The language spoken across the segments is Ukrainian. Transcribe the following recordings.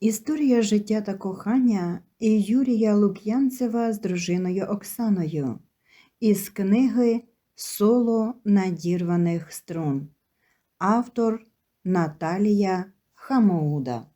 Історія життя та кохання Юрія Лук'янцева з дружиною Оксаною із книги Соло надірваних струн. Автор Наталія Хамоуда.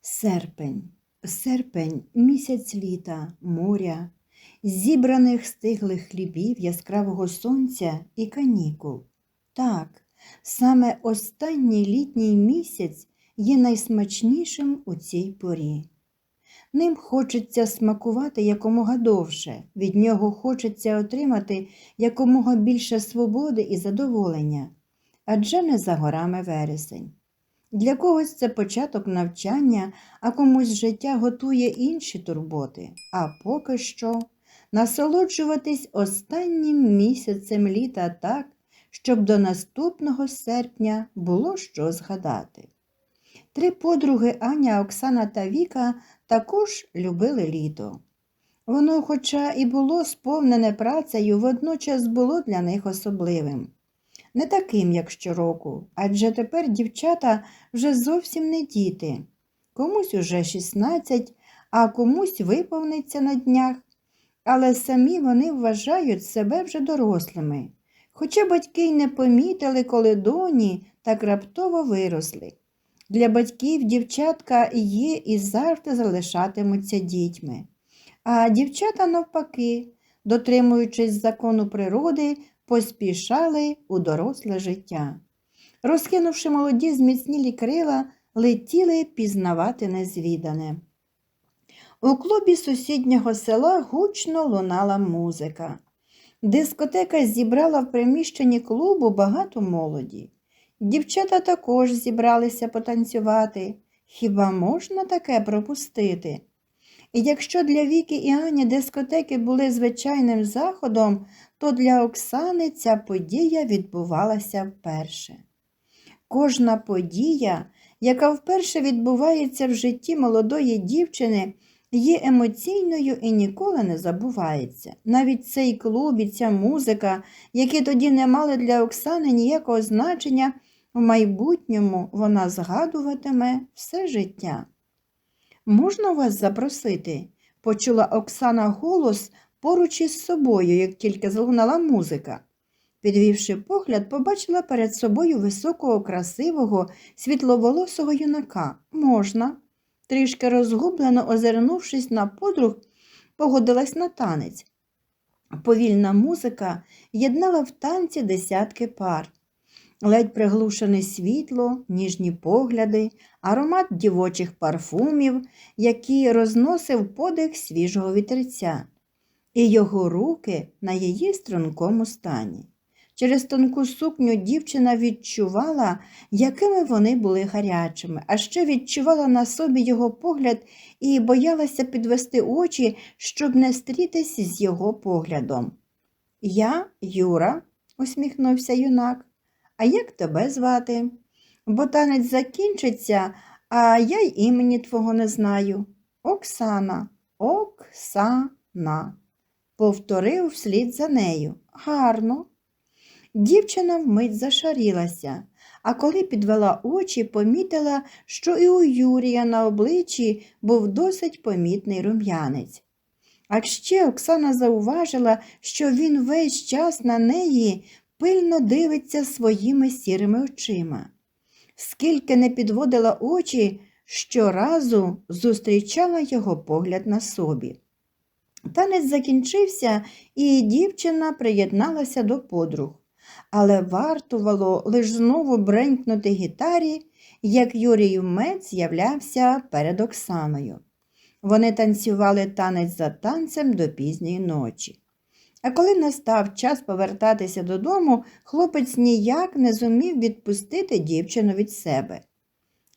Серпень. Серпень місяць літа, моря, зібраних стиглих хлібів, яскравого сонця і канікул. Так, саме останній літній місяць є найсмачнішим у цій порі. Ним хочеться смакувати якомога довше, від нього хочеться отримати якомога більше свободи і задоволення, адже не за горами вересень. Для когось це початок навчання, а комусь життя готує інші турботи, а поки що насолоджуватись останнім місяцем літа так, щоб до наступного серпня було що згадати. Три подруги Аня, Оксана та Віка також любили літо. Воно, хоча і було сповнене працею, водночас було для них особливим. Не таким, як щороку, адже тепер дівчата вже зовсім не діти. Комусь уже 16, а комусь виповниться на днях, але самі вони вважають себе вже дорослими, хоча батьки й не помітили, коли доні так раптово виросли. Для батьків дівчатка є і завжди залишатимуться дітьми. А дівчата, навпаки, дотримуючись закону природи, поспішали у доросле життя. Розкинувши молоді зміцнілі крила, летіли пізнавати незвідане. У клубі сусіднього села гучно лунала музика. Дискотека зібрала в приміщенні клубу багато молоді. Дівчата також зібралися потанцювати. Хіба можна таке пропустити? І якщо для Віки і Ані дискотеки були звичайним заходом, то для Оксани ця подія відбувалася вперше. Кожна подія, яка вперше відбувається в житті молодої дівчини, є емоційною і ніколи не забувається. Навіть цей клуб і ця музика, які тоді не мали для Оксани ніякого значення, в майбутньому вона згадуватиме все життя. Можна вас запросити? почула Оксана голос поруч із собою, як тільки залунала музика. Підвівши погляд, побачила перед собою високого, красивого, світловолосого юнака. Можна. Трішки розгублено озирнувшись на подруг, погодилась на танець. Повільна музика єднала в танці десятки пар ледь приглушене світло, ніжні погляди, аромат дівочих парфумів, який розносив подих свіжого вітерця, і його руки на її стрункому стані. Через тонку сукню дівчина відчувала, якими вони були гарячими, а ще відчувала на собі його погляд і боялася підвести очі, щоб не стрітись з його поглядом. Я, Юра, усміхнувся юнак. А як тебе звати? Бо танець закінчиться, а я й імені твого не знаю. Оксана, Оксана, повторив вслід за нею. Гарно. Дівчина вмить зашарілася, а коли підвела очі, помітила, що і у Юрія на обличчі був досить помітний рум'янець. А ще Оксана зауважила, що він весь час на неї пильно дивиться своїми сірими очима. Скільки не підводила очі, щоразу зустрічала його погляд на собі. Танець закінчився, і дівчина приєдналася до подруг, але вартувало лиш знову бренькнути гітарі, як Юрій Мець з'являвся перед Оксаною. Вони танцювали танець за танцем до пізньої ночі. А коли настав час повертатися додому, хлопець ніяк не зумів відпустити дівчину від себе.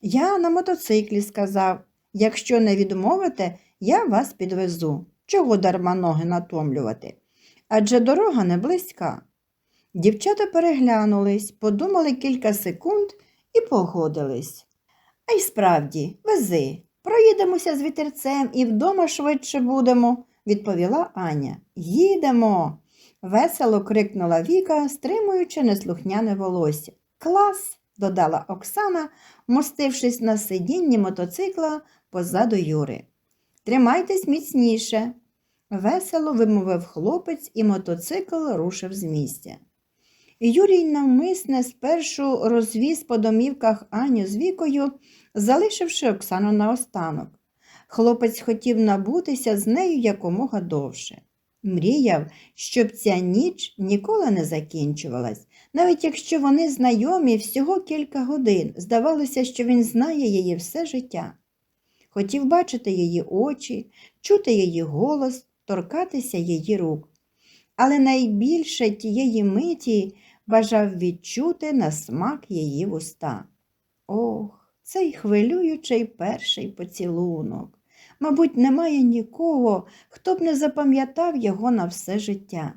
Я на мотоциклі сказав якщо не відмовите, я вас підвезу. Чого дарма ноги натомлювати? Адже дорога не близька. Дівчата переглянулись, подумали кілька секунд і погодились. А й справді, вези, проїдемося з вітерцем і вдома швидше будемо відповіла Аня. Їдемо. весело крикнула Віка, стримуючи неслухняне волосся. Клас, додала Оксана, мостившись на сидінні мотоцикла позаду Юри. Тримайтесь міцніше. Весело вимовив хлопець, і мотоцикл рушив з місця. Юрій навмисне спершу розвіз по домівках Аню з вікою, залишивши Оксану наостанок. Хлопець хотів набутися з нею якомога довше. Мріяв, щоб ця ніч ніколи не закінчувалась, навіть якщо вони знайомі всього кілька годин, здавалося, що він знає її все життя. Хотів бачити її очі, чути її голос, торкатися її рук. Але найбільше тієї миті бажав відчути на смак її вуста. Ох, цей хвилюючий перший поцілунок. Мабуть, немає нікого, хто б не запам'ятав його на все життя.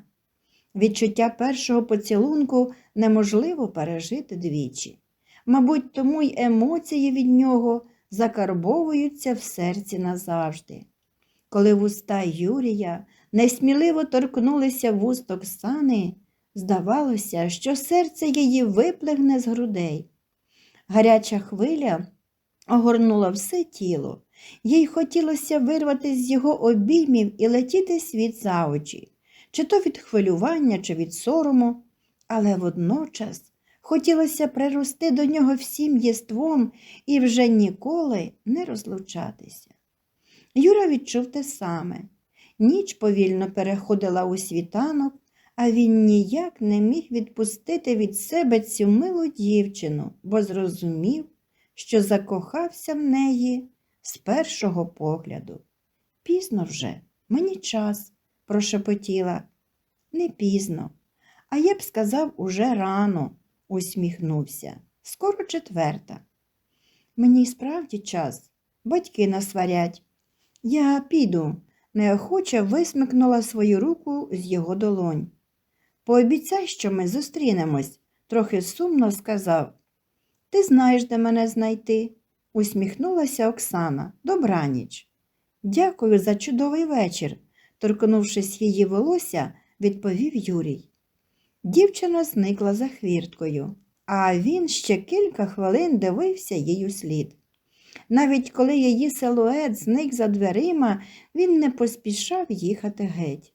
Відчуття першого поцілунку неможливо пережити двічі. Мабуть, тому й емоції від нього закарбовуються в серці назавжди. Коли вуста Юрія несміливо торкнулися вуст Оксани, здавалося, що серце її виплигне з грудей. Гаряча хвиля огорнула все тіло. Їй хотілося вирватися з його обіймів і летіти світ за очі, чи то від хвилювання, чи від сорому, але водночас хотілося прирости до нього всім єством і вже ніколи не розлучатися. Юра відчув те саме. Ніч повільно переходила у світанок, а він ніяк не міг відпустити від себе цю милу дівчину, бо зрозумів, що закохався в неї з першого погляду. Пізно вже, мені час, прошепотіла. Не пізно, а я б сказав уже рано, усміхнувся. Скоро четверта. Мені справді час, батьки насварять. Я піду, неохоче висмикнула свою руку з його долонь. Пообіцяй, що ми зустрінемось, трохи сумно сказав. Ти знаєш, де мене знайти, усміхнулася Оксана. Добраніч. Дякую за чудовий вечір, торкнувшись її волосся, відповів Юрій. Дівчина зникла за хвірткою, а він ще кілька хвилин дивився їй слід. Навіть коли її силует зник за дверима, він не поспішав їхати геть.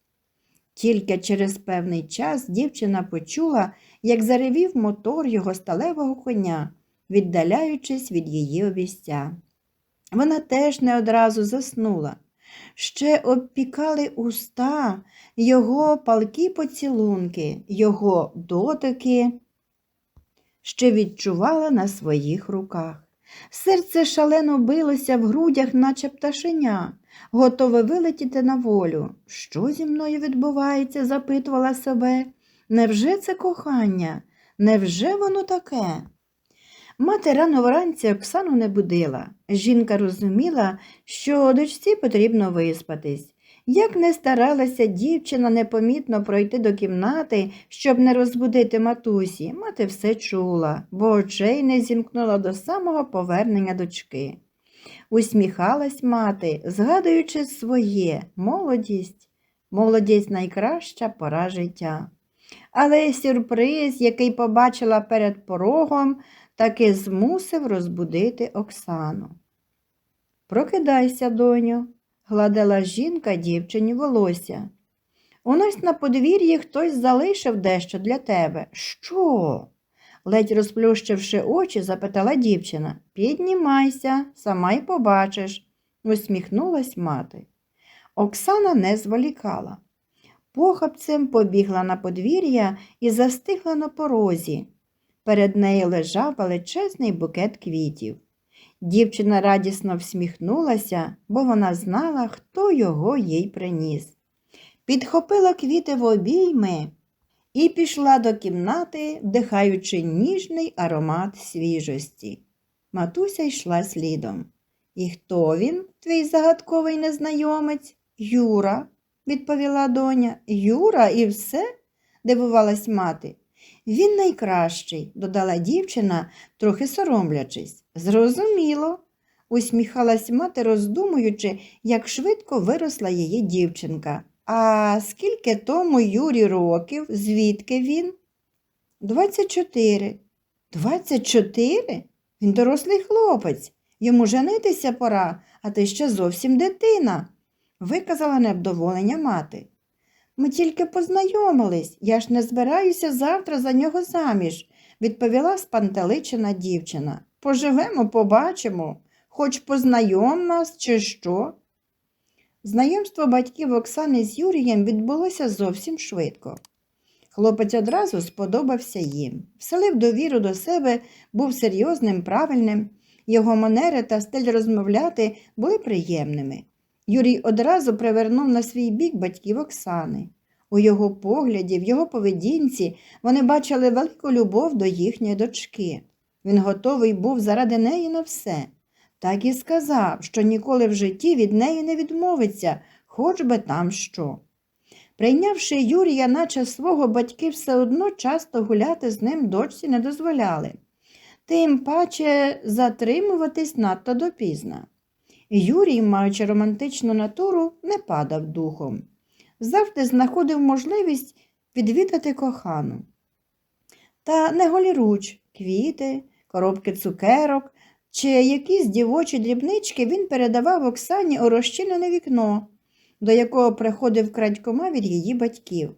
Тільки через певний час дівчина почула, як заревів мотор його сталевого коня, віддаляючись від її обіця. Вона теж не одразу заснула. Ще обпікали уста, його палкі поцілунки, його дотики, ще відчувала на своїх руках. Серце шалено билося в грудях, наче пташеня, готове вилетіти на волю. Що зі мною відбувається? запитувала себе. Невже це кохання? Невже воно таке? Мати рано вранці Оксану не будила. Жінка розуміла, що дочці потрібно виспатись. Як не старалася дівчина непомітно пройти до кімнати, щоб не розбудити матусі, мати все чула, бо очей не зімкнула до самого повернення дочки. Усміхалась мати, згадуючи своє молодість, молодість найкраща пора життя. Але сюрприз, який побачила перед порогом, таки змусив розбудити Оксану. Прокидайся, доню, гладила жінка дівчині волосся. У нас на подвір'ї хтось залишив дещо для тебе. Що? ледь розплющивши очі, запитала дівчина. Піднімайся, сама й побачиш, усміхнулась мати. Оксана не зволікала. Похапцем побігла на подвір'я і застигла на порозі. Перед нею лежав величезний букет квітів. Дівчина радісно всміхнулася, бо вона знала, хто його їй приніс. Підхопила квіти в обійми і пішла до кімнати, вдихаючи ніжний аромат свіжості. Матуся йшла слідом. І хто він, твій загадковий незнайомець? Юра, відповіла доня. Юра, і все? дивувалась мати. Він найкращий, додала дівчина, трохи соромлячись. Зрозуміло, усміхалась мати, роздумуючи, як швидко виросла її дівчинка. А скільки тому Юрі років, звідки він? Двадцять чотири. Двадцять чотири? Він дорослий хлопець. Йому женитися пора, а ти ще зовсім дитина, виказала невдоволення мати. Ми тільки познайомились, я ж не збираюся завтра за нього заміж, відповіла спантеличена дівчина. Поживемо, побачимо, хоч познайом нас, чи що. Знайомство батьків Оксани з Юрієм відбулося зовсім швидко. Хлопець одразу сподобався їм. Вселив довіру до себе, був серйозним, правильним. Його манери та стиль розмовляти були приємними. Юрій одразу привернув на свій бік батьків Оксани. У його погляді, в його поведінці вони бачили велику любов до їхньої дочки. Він готовий був заради неї на все. Так і сказав, що ніколи в житті від неї не відмовиться, хоч би там що. Прийнявши Юрія, наче свого батьки все одно часто гуляти з ним дочці не дозволяли, тим паче затримуватись надто допізно. Юрій, маючи романтичну натуру, не падав духом. Завжди знаходив можливість відвідати кохану. Та не голіруч, квіти, коробки цукерок чи якісь дівочі дрібнички він передавав Оксані у розчинене вікно, до якого приходив крадькома від її батьків.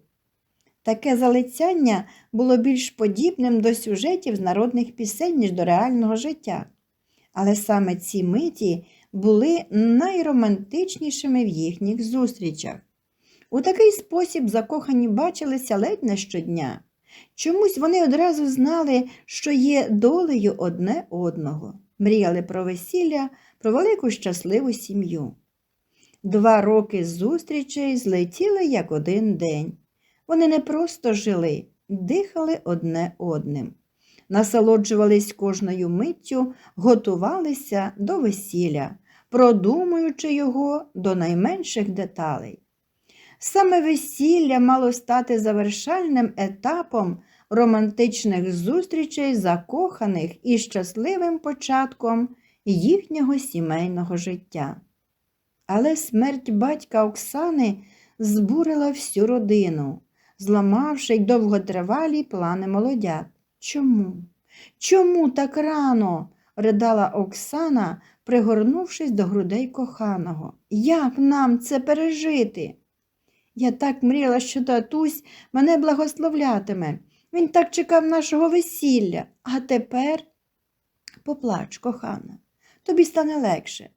Таке залицяння було більш подібним до сюжетів з народних пісень, ніж до реального життя. Але саме ці миті були найромантичнішими в їхніх зустрічах. У такий спосіб закохані бачилися ледь не щодня. Чомусь вони одразу знали, що є долею одне одного, мріяли про весілля, про велику щасливу сім'ю. Два роки зустрічей злетіли як один день. Вони не просто жили, дихали одне одним, насолоджувались кожною миттю, готувалися до весілля, продумуючи його до найменших деталей. Саме весілля мало стати завершальним етапом романтичних зустрічей закоханих і щасливим початком їхнього сімейного життя. Але смерть батька Оксани збурила всю родину, зламавши довготривалі плани молодят. Чому? Чому так рано? ридала Оксана, пригорнувшись до грудей коханого. Як нам це пережити? Я так мріяла, що татусь мене благословлятиме. Він так чекав нашого весілля, а тепер поплач, кохана, тобі стане легше.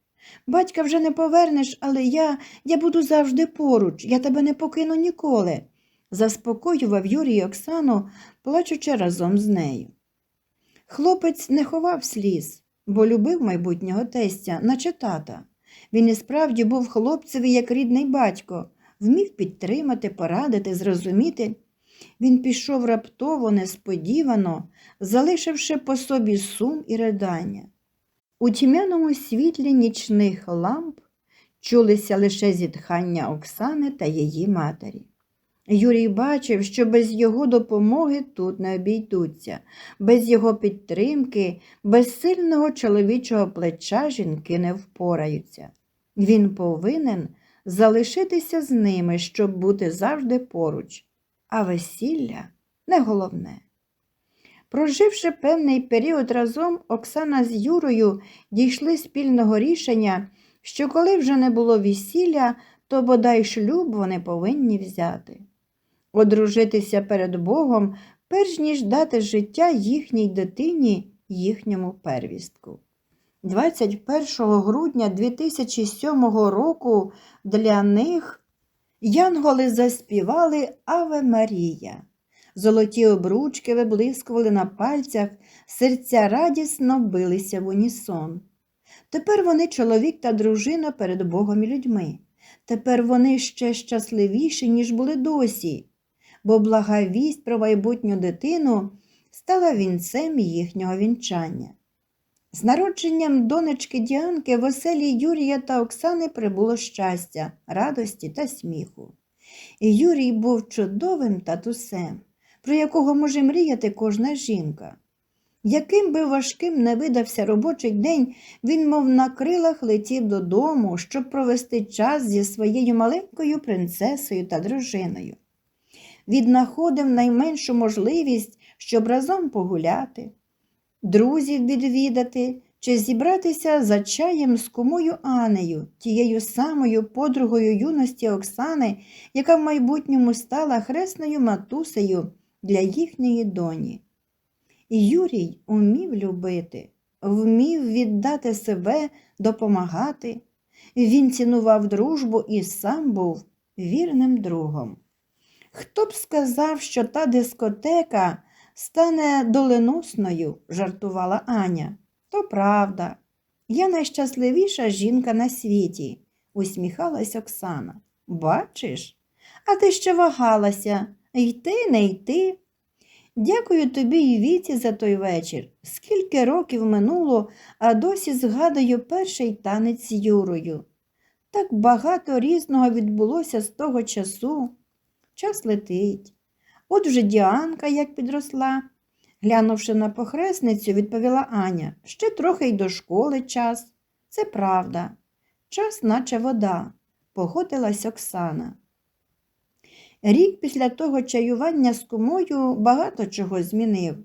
Батька вже не повернеш, але я, я буду завжди поруч, я тебе не покину ніколи, заспокоював Юрій Оксану, плачучи разом з нею. Хлопець не ховав сліз, бо любив майбутнього тестя, наче тата. Він і справді був хлопцеві як рідний батько, вмів підтримати, порадити, зрозуміти. Він пішов раптово, несподівано, залишивши по собі сум і ридання. У тьмяному світлі нічних ламп чулися лише зітхання Оксани та її матері. Юрій бачив, що без його допомоги тут не обійдуться, без його підтримки, без сильного чоловічого плеча жінки не впораються. Він повинен залишитися з ними, щоб бути завжди поруч, а весілля не головне. Проживши певний період разом, Оксана з Юрою дійшли спільного рішення, що коли вже не було весілля, то бодай шлюб вони повинні взяти. Одружитися перед Богом, перш ніж дати життя їхній дитині, їхньому первістку. 21 грудня 2007 року для них янголи заспівали Аве Марія. Золоті обручки виблискували на пальцях, серця радісно билися в унісон. Тепер вони чоловік та дружина перед Богом і людьми. Тепер вони ще щасливіші, ніж були досі, бо блага вість про майбутню дитину стала вінцем їхнього вінчання. З народженням донечки Діанки в оселі Юрія та Оксани прибуло щастя, радості та сміху. І Юрій був чудовим татусем, про якого може мріяти кожна жінка. Яким би важким не видався робочий день, він, мов на крилах, летів додому, щоб провести час зі своєю маленькою принцесою та дружиною. Віднаходив найменшу можливість, щоб разом погуляти, друзів відвідати чи зібратися за чаєм з кумою Анею, тією самою подругою юності Оксани, яка в майбутньому стала хресною матусею для їхньої доні. Юрій умів любити, вмів віддати себе, допомагати. Він цінував дружбу і сам був вірним другом. Хто б сказав, що та дискотека стане доленосною, жартувала Аня. То правда. Я найщасливіша жінка на світі, усміхалась Оксана. Бачиш? А ти ще вагалася йти, не йти. Дякую тобі і віці за той вечір. Скільки років минуло, а досі згадую перший танець з Юрою. Так багато різного відбулося з того часу. Час летить. От вже Діанка як підросла. Глянувши на похресницю, відповіла Аня, ще трохи й до школи час. Це правда. Час, наче вода, погодилась Оксана. Рік після того чаювання з кумою багато чого змінив.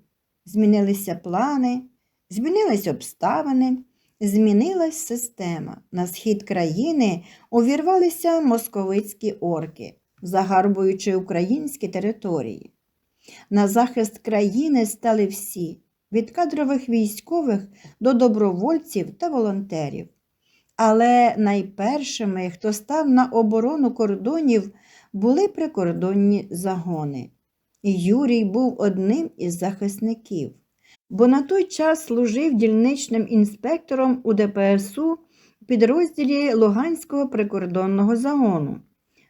Змінилися плани, змінились обставини, змінилась система. На схід країни увірвалися московицькі орки, загарбуючи українські території. На захист країни стали всі від кадрових військових до добровольців та волонтерів. Але найпершими, хто став на оборону кордонів, були прикордонні загони. Юрій був одним із захисників, бо на той час служив дільничним інспектором у ДПСУ підрозділі Луганського прикордонного загону.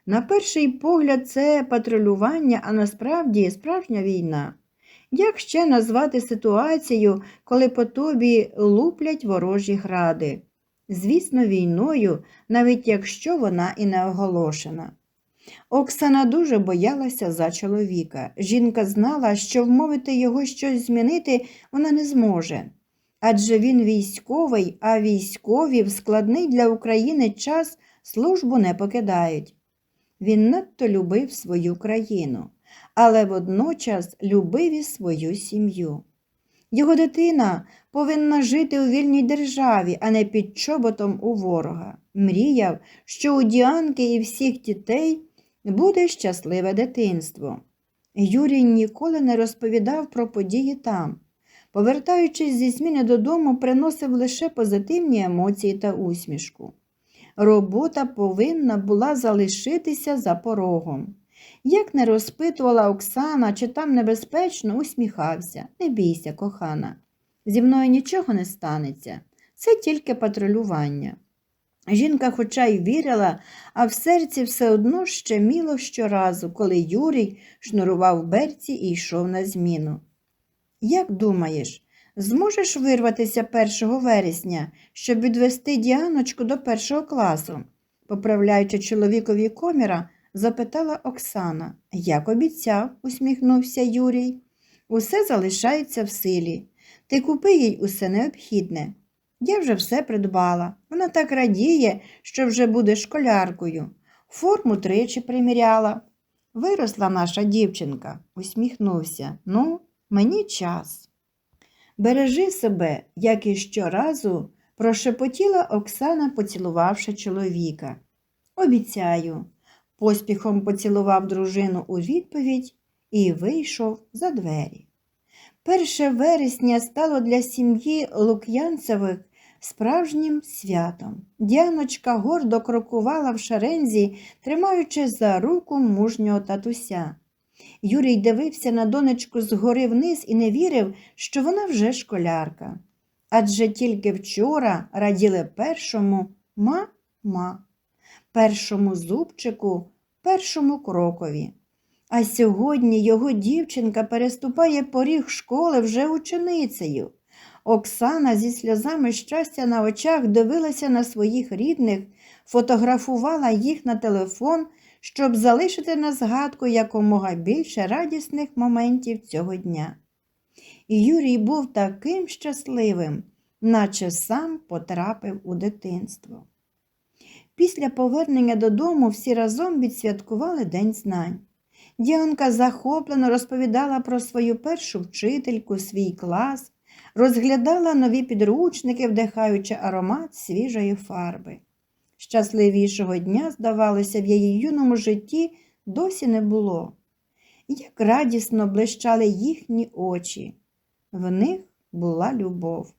На перший погляд, це патрулювання, а насправді справжня війна. Як ще назвати ситуацію, коли по тобі луплять ворожі гради? Звісно, війною, навіть якщо вона і не оголошена. Оксана дуже боялася за чоловіка. Жінка знала, що вмовити його щось змінити вона не зможе. Адже він військовий, а військові в складний для України час службу не покидають. Він надто любив свою країну, але водночас любив і свою сім'ю. Його дитина повинна жити у вільній державі, а не під чоботом у ворога. Мріяв, що у Діанки і всіх дітей буде щасливе дитинство. Юрій ніколи не розповідав про події там. Повертаючись зі зміни додому, приносив лише позитивні емоції та усмішку. Робота повинна була залишитися за порогом. Як не розпитувала Оксана, чи там небезпечно, усміхався. Не бійся, кохана. Зі мною нічого не станеться. Це тільки патрулювання. Жінка, хоча й вірила, а в серці все одно щеміло щоразу, коли Юрій шнурував берці і йшов на зміну. Як думаєш, зможеш вирватися 1 вересня, щоб відвести Діаночку до першого класу? поправляючи чоловікові коміра, запитала Оксана. Як обіцяв, усміхнувся Юрій. Усе залишається в силі. Ти купи їй усе необхідне. Я вже все придбала. Вона так радіє, що вже буде школяркою. Форму тричі приміряла. Виросла наша дівчинка, усміхнувся. Ну, мені час. Бережи себе, як і щоразу, прошепотіла Оксана, поцілувавши чоловіка. Обіцяю, поспіхом поцілував дружину у відповідь і вийшов за двері. Перше вересня стало для сім'ї Лук'янцевих справжнім святом. Діаночка гордо крокувала в шарензі, тримаючи за руку мужнього татуся. Юрій дивився на донечку згори вниз і не вірив, що вона вже школярка. Адже тільки вчора раділи першому ма-ма, першому зубчику, першому крокові. А сьогодні його дівчинка переступає поріг школи вже ученицею. Оксана зі сльозами щастя на очах дивилася на своїх рідних, фотографувала їх на телефон, щоб залишити на згадку якомога більше радісних моментів цього дня. І Юрій був таким щасливим, наче сам потрапив у дитинство. Після повернення додому всі разом відсвяткували День знань. Діанка захоплено розповідала про свою першу вчительку, свій клас, розглядала нові підручники, вдихаючи аромат свіжої фарби. Щасливішого дня, здавалося, в її юному житті досі не було. Як радісно блищали їхні очі, в них була любов.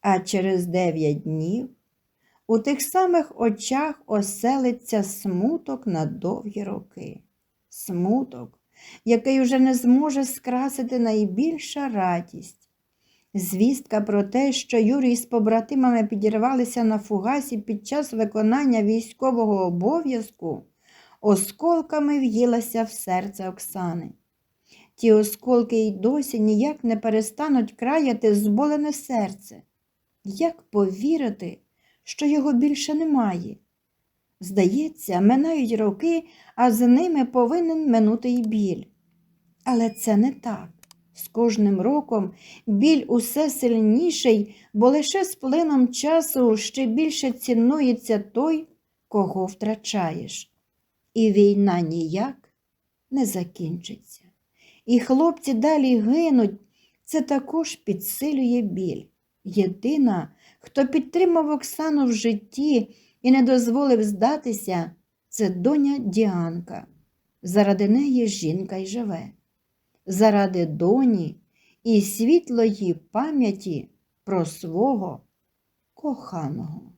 А через дев'ять днів у тих самих очах оселиться смуток на довгі роки. Смуток, який уже не зможе скрасити найбільша радість. Звістка про те, що Юрій з побратимами підірвалися на фугасі під час виконання військового обов'язку, осколками в'їлася в серце Оксани. Ті осколки й досі ніяк не перестануть краяти зболене серце. Як повірити, що його більше немає? Здається, минають роки, а з ними повинен минути й біль. Але це не так. З кожним роком біль усе сильніший, бо лише з плином часу ще більше цінується той, кого втрачаєш. І війна ніяк не закінчиться. І хлопці далі гинуть, це також підсилює біль. Єдина, хто підтримав Оксану в житті і не дозволив здатися, це доня Діанка. Заради неї жінка й живе. Заради доні і світлої пам'яті про свого коханого.